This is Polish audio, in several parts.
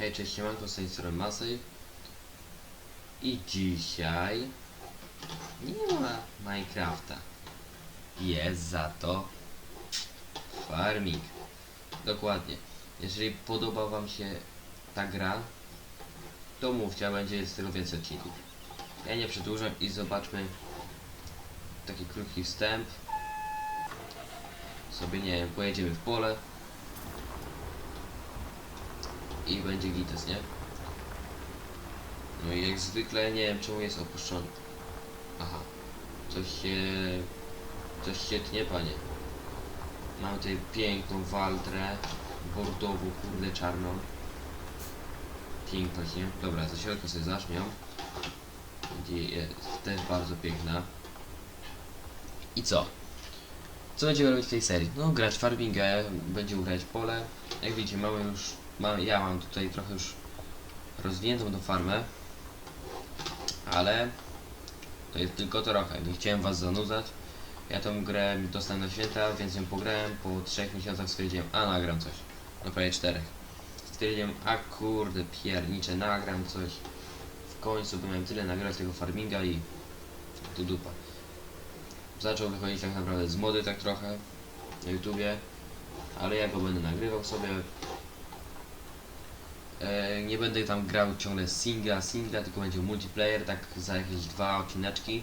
Hej, cześć, siemanko, z tej strony Masej. I dzisiaj nie ma Minecrafta. Jest za to farming. Dokładnie. Jeżeli podoba wam się ta gra, to mówcie, a będzie z tego więcej odcinków. Ja nie przedłużam i zobaczmy taki krótki wstęp. Sobie nie wiem, pojedziemy w pole i będzie gites, nie? No i jak zwykle nie wiem czemu jest opuszczony. Aha. Coś się... Coś się tnie, panie. Mam tutaj piękną waltrę. Bordową, kurde czarną. Piękna, nie? Dobra, za środka sobie. Będzie jest też bardzo piękna. I co? Co będziemy robić w tej serii? No, grać farmingę, będzie grać pole. Jak widzicie, mamy już mam, ja mam tutaj trochę już rozwiniętą tą farmę, ale to jest tylko trochę. Nie chciałem was zanudzać. Ja tą grę dostałem na święta, więc ją pograłem. Po trzech miesiącach stwierdziłem, a nagram coś. No prawie czterech. Stwierdziłem, a kurde piernicze, nagram coś. W końcu, bo miałem tyle nagrać tego farminga i tu dupa. Zaczął wychodzić tak naprawdę z mody tak trochę na YouTubie, ale ja go będę nagrywał sobie. E, nie będę tam grał ciągle singla, singla, tylko będzie multiplayer, tak za jakieś dwa odcineczki.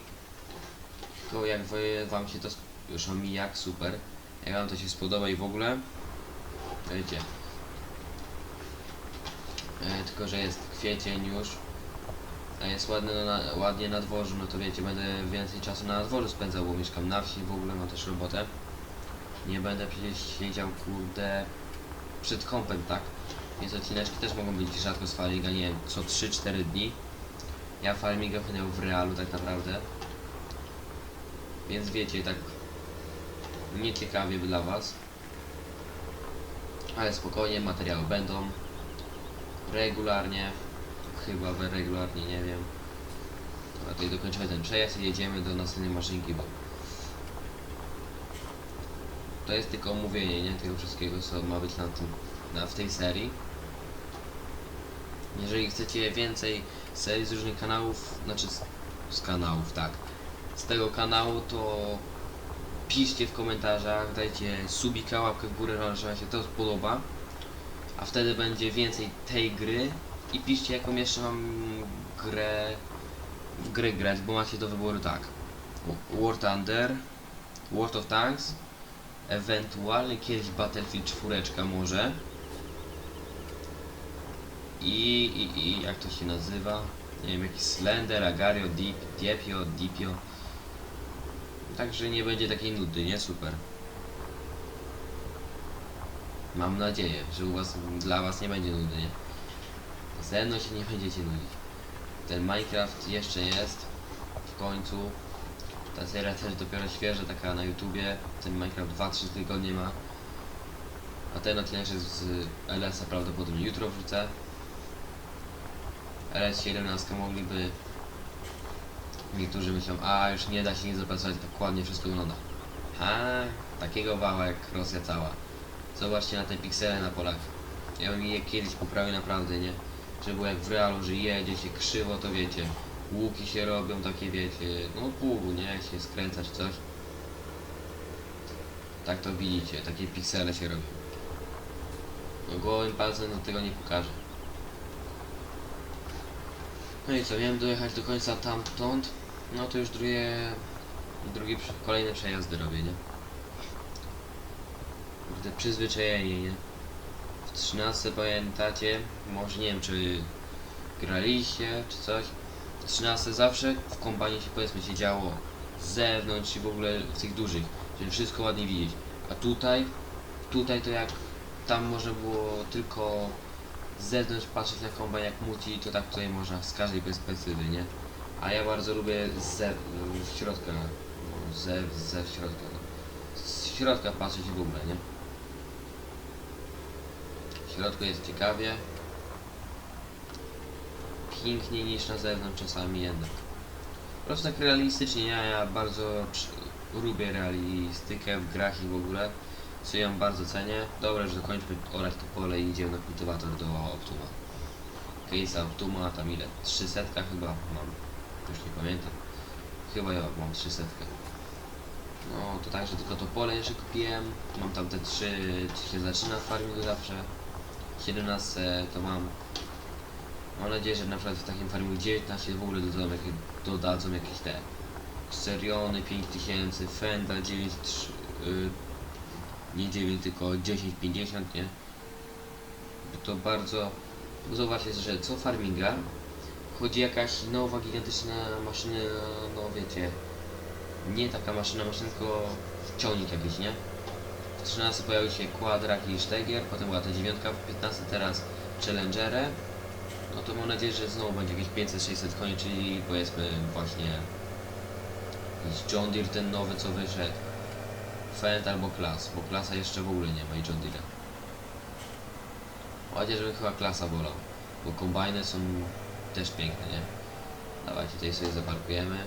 Tylko jak wy, wam się to już omijak, super. Jak wam to się spodoba i w ogóle, wiecie. E, tylko, że jest kwiecień już, a jest ładny, no, na, ładnie na dworzu, no to wiecie, będę więcej czasu na dworzu spędzał, bo mieszkam na wsi, w ogóle mam też robotę. Nie będę przecież siedział, kurde, przed kąpem, tak? Więc odcineczki też mogą być rzadko z farminga, nie wiem, co 3-4 dni. Ja farminga chętnie w realu tak naprawdę. Więc wiecie, tak nieciekawie dla was. Ale spokojnie, materiały będą. Regularnie. Chyba regularnie, nie wiem. Dobra, tutaj dokończymy ten przejazd i jedziemy do następnej maszynki, bo to jest tylko omówienie, nie? Tego wszystkiego, co ma być na tym, na, w tej serii. Jeżeli chcecie więcej serii z różnych kanałów, znaczy z, z kanałów, tak, z tego kanału, to piszcie w komentarzach, dajcie subika, łapkę w górę, że wam się to podoba, a wtedy będzie więcej tej gry i piszcie jaką jeszcze mam grę, w grę grać, bo macie do wyboru tak, War Thunder, World of Tanks, ewentualnie kiedyś Battlefield 4 może, i, i, i jak to się nazywa? Nie wiem, jakiś Slender, Agario, Deep, Diepio, Dipio. Także nie będzie takiej nudy, nie? Super. Mam nadzieję, że u was, dla was nie będzie nudy, nie? Ze mną się nie będziecie nudzić. Ten Minecraft jeszcze jest. W końcu. Ta seria też dopiero świeża, taka na YouTubie. Ten Minecraft 2-3 tygodnie ma. A ten odcinek z LS-a prawdopodobnie jutro wrzucę. LS17 mogliby niektórzy myślą, a już nie da się nic zapracować, tak ładnie wszystko wygląda. A takiego wała jak Rosja cała. Zobaczcie na te piksele na polach. Ja bym je kiedyś poprawił naprawdę, nie? Żeby było jak w realu, że jedzie się krzywo, to wiecie. Łuki się robią takie, wiecie, no pół, nie? Się skręca coś. Tak to widzicie, takie piksele się robią. No gołym palcem do tego nie pokażę. No i co, miałem dojechać do końca tamtąd, no to już drugie, prze- kolejne przejazdy robię, nie? Kurde, przyzwyczajenie, nie? W 13 pamiętacie, może nie wiem czy graliście, czy coś. W 13 zawsze w kombanie się powiedzmy się działo z zewnątrz i w ogóle w tych dużych, żeby wszystko ładnie widzieć. A tutaj, tutaj to jak tam można było tylko z zewnątrz patrzeć na kombajn jak muci, to tak tutaj można z każdej perspektywy, nie? A ja bardzo lubię z ze, z środka, ze, ze środka, no. z środka patrzeć w ogóle, nie? W środku jest ciekawie. Piękniej niż na zewnątrz czasami jednak. Po prostu tak realistycznie, ja, ja bardzo lubię realistykę w grach i w ogóle. Co ją bardzo cenię. Dobra, że dokończmy orać to pole i idziemy na kultywator do Optuma. case'a Optuma, tam ile? 300 chyba mam. Już nie pamiętam. Chyba ja mam 300. No to także tylko to pole jeszcze kupiłem. Mam tam te trzy, czy się zaczyna w farmingu zawsze. 17 to mam. Mam nadzieję, że na przykład w takim farmingu 19 w ogóle dodadzą, jakieś, dodadzą jakieś te Seriony 5000, Fenda 9, y, nie 9 tylko 1050, nie? To bardzo bo zobaczcie, że co farminga chodzi jakaś nowa gigantyczna maszyna, no wiecie, nie taka maszyna, maszyna, tylko ciągnik jakiś, nie? W 13 pojawił się Quadrak i Stegier, potem była ta dziewiątka, w 15 teraz Challengerę. No to mam nadzieję, że znowu będzie jakieś 500-600 koni, czyli powiedzmy właśnie John Deere ten nowy co wyszedł. Fend albo Klas, bo Klasa jeszcze w ogóle nie ma i John Deere. Chociażby chyba Klasa wolał, bo kombajny są też piękne, nie? Dawajcie, tutaj sobie zaparkujemy.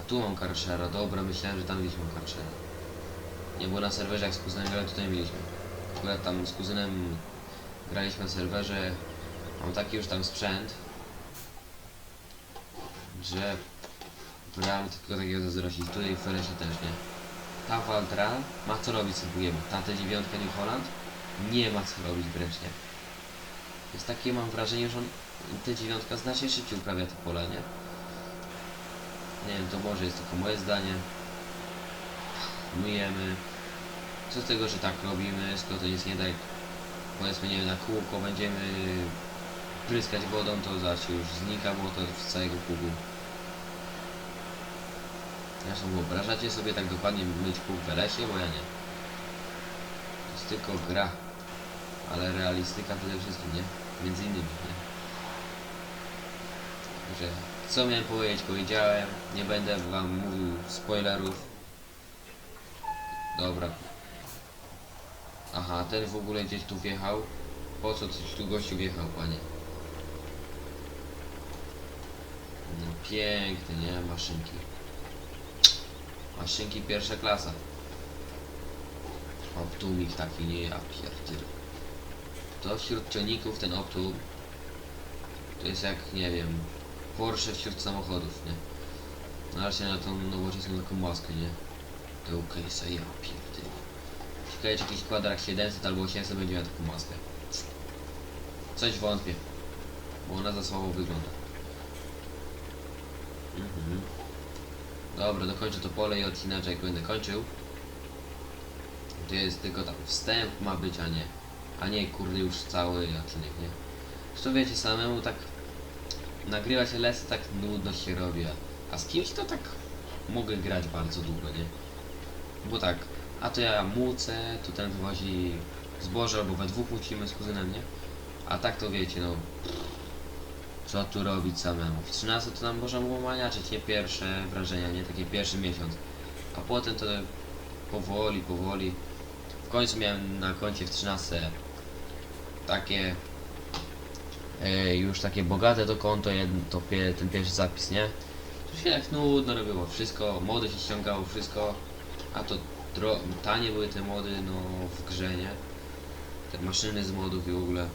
A tu mam karszera, dobra, myślałem, że tam mam karszera. Nie było na serwerze jak z kuzynem grałem, tutaj mieliśmy. Akurat tam z kuzynem graliśmy na serwerze. Mam taki już tam sprzęt, że brałem tylko takiego zazdrościć. Tutaj w Feresie też nie. Ta Waltra ma co robić bugiem. Tamta dziewiątka New Holland nie ma co robić wręcz nie. Jest takie mam wrażenie, że on, ta dziewiątka znacznie szybciej uprawia te pola, nie? Nie wiem, to może jest tylko moje zdanie. Myjemy. Co z tego, że tak robimy, skoro to nic nie da, jak powiedzmy, nie wiem, na kółko będziemy pryskać wodą, to zawsze już znika błoto z całego pługu. Zresztą wyobrażacie sobie tak dokładnie myć pług w lesie, bo ja nie. To jest tylko gra. Ale realistyka przede wszystkim, nie? Między innymi, nie? Także co miałem powiedzieć, powiedziałem. Nie będę wam mówił spoilerów. Dobra. Aha, ten w ogóle gdzieś tu wjechał. Po co coś tu gościu wjechał, panie? No piękne, nie? Maszynki. Maszynki pierwsza klasa. Optumik taki, nie? Ja pierdzielę. To wśród ciągników ten Optum to jest jak, nie wiem, Porsche wśród samochodów, nie? Nareszcie na tą nowoczesną taką maskę, nie? To case'a, ja pierdolę. Ciekawe, czy jakiś kwadrak 700 albo 800 będzie miał taką maskę. Coś wątpię, bo ona za słabo wygląda. Dobra, dokończę to pole i odcinacz jak będę kończył. To jest tylko tam wstęp ma być, a nie. A nie kurde już cały odcinek, nie? Zresztą wiecie, samemu tak nagrywać lesy tak nudno się robi, a, z kimś to tak mogę grać bardzo długo, nie? Bo tak, a to ja mucę, tu ten wywozi zboże, albo we dwóch mucimy z kuzynem, nie? A tak to wiecie, no co tu robić samemu. W 13 to nam można było maniaczyć, nie pierwsze wrażenia, nie takie pierwszy miesiąc. A potem to powoli, powoli. W końcu miałem na koncie w 13 takie e, już takie bogate to konto, jeden, to pie, ten pierwszy zapis, nie? To się tak nudno robiło, wszystko, mody się ściągało, wszystko, a to tanie były te mody, no w grze, nie? Te maszyny z modów i w ogóle.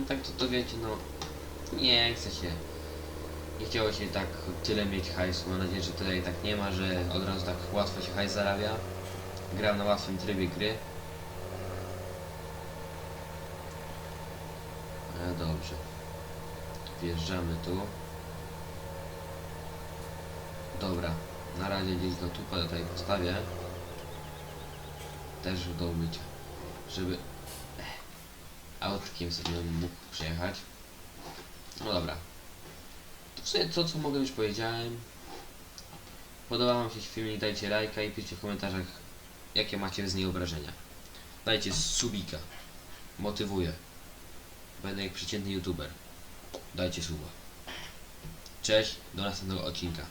No tak to, to wiecie, no nie chce się. Nie chciało się tak tyle mieć hajsu. Mam nadzieję, że tutaj tak nie ma, że od razu tak łatwo się hajs zarabia. Gram na łatwym trybie gry. E, dobrze. Wjeżdżamy tu. Dobra. Na razie gdzieś do tupa tutaj postawię. Też do umycia. Żeby autkiem sobie mógł przejechać. No dobra. To w sumie to, co mogę już powiedziałem. Podobał Wam się filmik, dajcie lajka i piszcie w komentarzach, jakie macie z niej obrażenia. Dajcie subika. Motywuję. Będę jak przeciętny youtuber. Dajcie suba. Cześć, do następnego odcinka.